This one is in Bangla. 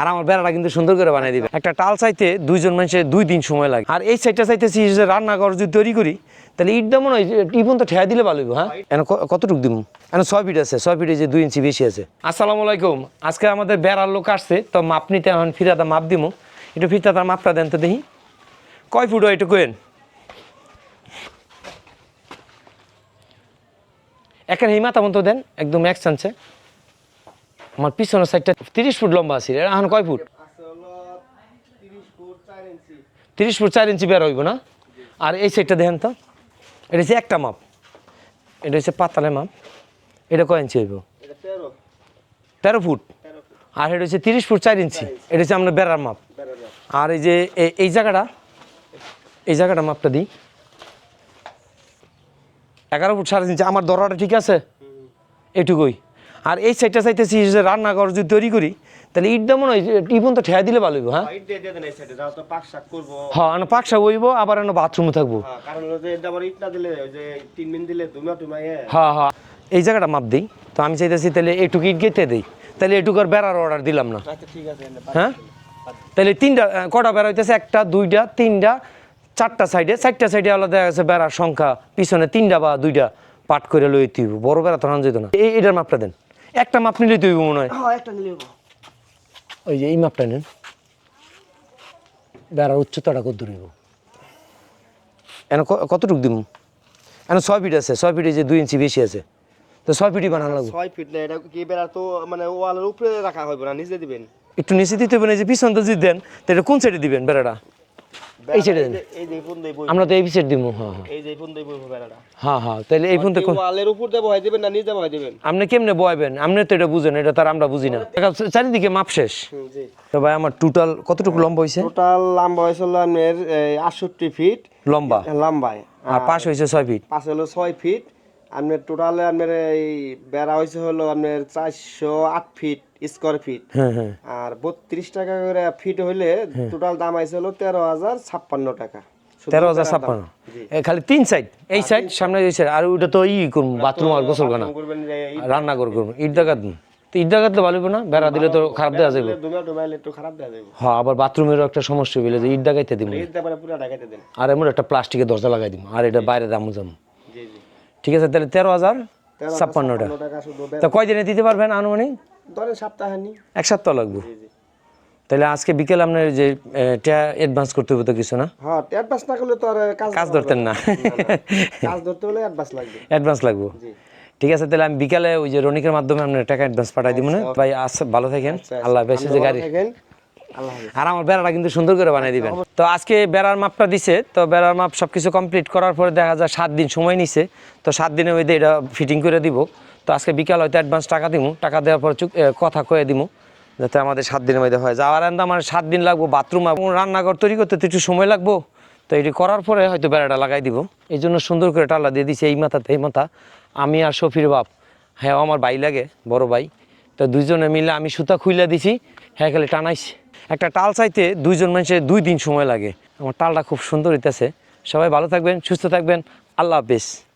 আর আমার বেড়াটা কিন্তু সুন্দর করে বানিয়ে দিবে। একটা টাল চাইতে দুইজন মানুষের দুই দিন সময় লাগে। আর এই সাইডটা চাইতেছি যে রান্নাঘর যদি তৈরি করি, তাহলে ইটটা মনে হয় টিপন তো ঠেয়া দিলে ভালো হ্যাঁ? এনে কতটুকু দিব এনে ছয় ফিট আছে, ছয় ফিটে যে দুই ইঞ্চি বেশি আছে। আসসালামু আলাইকুম। আজকে আমাদের বেড়ার লোক আসছে, তো মাপ নিতে এখন ফিরাদা মাপ দিব একটু ফিরতাদার মাপটা দেন তো দেখি। কয় ফুট হয় একটু কেন একের এই মাথা মতো দেন, একদম এক চান্সে। আমার পিছনের সাইডটা তিরিশ ফুট লম্বা আছে। এটা এখন কয় ফুট? তিরিশ ফুট চার ইঞ্চি বের হইব না? আর এই সাইডটা দেখেন তো, এটা হচ্ছে একটা মাপ। এটা হচ্ছে পাতালে মাপ। এটা কয় ইঞ্চি হইব? তেরো ফুট। আর এটা হচ্ছে তিরিশ ফুট চার ইঞ্চি। এটা হচ্ছে আমরা বেড়ার মাপ। আর এই যে এই জায়গাটা এই জায়গাটা মাপটা দিই। এগারো ফুট সাড়ে ইঞ্চি। আমার দরটা ঠিক আছে? এটুকুই। আর এই সাইডটা চাইতেছি যে রান্নাঘর যদি তৈরি করি তাহলে ইটটা মনে হয় টিপন তো ঠেয়া দিলে ভালো হইব হ্যাঁ? ইট যাও তো পাক শাক হ্যাঁ হইব আবার থাকব। হ্যাঁ, ইট না দিলে ওই যে তিন দিলে দুমা টুমা এ হ্যাঁ হ্যাঁ। এই জায়গাটা মাপ দিই। তো আমি চাইতেছি তাহলে এটুকু ইট গেতে দিই। তাহলে এটুকু আর বেড়ার অর্ডার দিলাম না। আচ্ছা হ্যাঁ? তাহলে তিনটা কটা বেড়া হইতেছে? একটা দুইটা তিনটা চারটা সাইডে। চারটা সাইডে আলাদা দেখা গেছে বেড়ার সংখ্যা। পিছনে তিনটা বা দুইটা পাট করে লই তুইব বড় বেড়া তো যেত না। এই এটার মাপটা দেন। একটা মাপ নিলে তুই মনে হয়। হ্যাঁ একটা নিলে ওই যে এই মাপটা নেন। বেড়ার উচ্চতাটা কত দূর এনে ক- কতটুকু দিব এনে ছয় ফিট আছে ছয় ফিটে যে দুই ইঞ্চি বেশি আছে। তো ছয় ফিটই বানানো লাগবে। ছয় ফিট না এটা কি বেড়া তো মানে ওয়ালের উপরে রাখা হইব না নিচে দিবেন? একটু নিচে দিতে হবে না যে পিছন তো যদি দেন তো এটা কোন সাইডে দিবেন বেড়াটা? এই দেন। এই যে ফোন দেই আমরা তো এই দিব হ্যাঁ হ্যাঁ। এই যে ফোন দেই বই বেড়াটা। হ্যাঁ হ্যাঁ তাহলে এই ফোন তো কোন- ওয়ালের উপর দেবো হয় দিবেন না নিচে বহাই দিবেন? আপনি কেমনে বয়বেন আপনি তো এটা বুঝেন এটা তার আমরা বুঝি না। চারিদিকে মাপ শেষ। জি। তো ভাই আমার টোটাল কতটুকু লম্বা হয়েছে টোটাল লম্বা হলো আপনার আটষট্টি ফিট লম্বা? লম্বায়। আর পাশ হয়েছে ছয় ফিট পাশে হলো ছয় ফিট আপনার টোটালে আপনার এই বেড়া হয়েছে হলো আপনার চারশো আট ফিট স্কোয়ার ফিট হ্যাঁ হ্যাঁ। আর বত্রিশ টাকা করে ফিট হইলে টোটাল দাম আইছে হলো তেরো হাজার ছাপ্পান্ন টাকা। তেরো হাজার ছাপ্পান্ন। খালি তিন সাইড এই সাইড সামনে এই সাইড আর ওইটা তো ই করুন বাথরুম আর করবেন যে এই রান্নাঘর করুন ইট তো ইট জায়গাত তো ভালো না? বেড়া দিলে তো খারাপ দেওয়া যাবে যাবে হ্যাঁ আবার বাথরুমেরও একটা সমস্যা হইলে যে ইট ডাকাইতে দিব ঢাকাইতে দেন। আর এমন একটা প্লাস্টিকের দরজা লাগাই দিব আর এটা বাইরে দাম যাম। জি জি ঠিক আছে তাহলে তেরো হাজার ছাপ্পান্নটা তা কয়দিনে দিতে পারবেন আনুমানিক? ধরেন সপ্তাহানি এক সপ্তাহ লাগবে। তাহলে আজকে বিকেল আপনার যে অ্যাডভান্স করতে হবে তো কিছু না? হ্যাঁ অ্যাডভান্স না করলে তো আর কাজ কাজ ধরতেন না। কাজ ধরতে হলে অ্যাডভান্স লাগবে। অ্যাডভান্স লাগবে। জি। ঠিক আছে তাহলে আমি বিকালে ওই যে রনিকের মাধ্যমে আপনার টাকা অ্যাডভান্স পাঠাই দিব না। ভাই আচ্ছা ভালো থাকেন। আল্লাহ হাফেজ যে গাড়ি। আর আমার বেড়াটা কিন্তু সুন্দর করে বানিয়ে দিবেন। তো আজকে বেড়ার মাপটা দিছে, তো বেড়ার মাপ সব কিছু কমপ্লিট করার পরে দেখা যায় সাত দিন সময় নিছে, তো সাত দিনের মধ্যে এটা ফিটিং করে দিব। তো আজকে বিকাল হয়তো অ্যাডভান্স টাকা দিব টাকা দেওয়ার পর কথা কয়ে দিব যাতে আমাদের সাত দিনের মধ্যে হয়। যাওয়ার আন্দা আমার সাত দিন লাগবো বাথরুম এবং রান্নাঘর তৈরি করতে তো একটু সময় লাগবো, তো এটি করার পরে হয়তো বেড়াটা লাগাই দিব। এই জন্য সুন্দর করে টালা দিয়ে দিছে এই মাথাতে এই মাথা। আমি আর শফির বাপ হ্যাঁ আমার ভাই লাগে, বড় ভাই। তো দুইজনে মিলে আমি সুতা খুইলা দিছি হ্যাঁ খালি টানাইছি। একটা টাল চাইতে দুইজন মানুষের দুই দিন সময় লাগে। আমার টালটা খুব সুন্দর হইতেছে। সবাই ভালো থাকবেন, সুস্থ থাকবেন। আল্লাহ হাফেজ।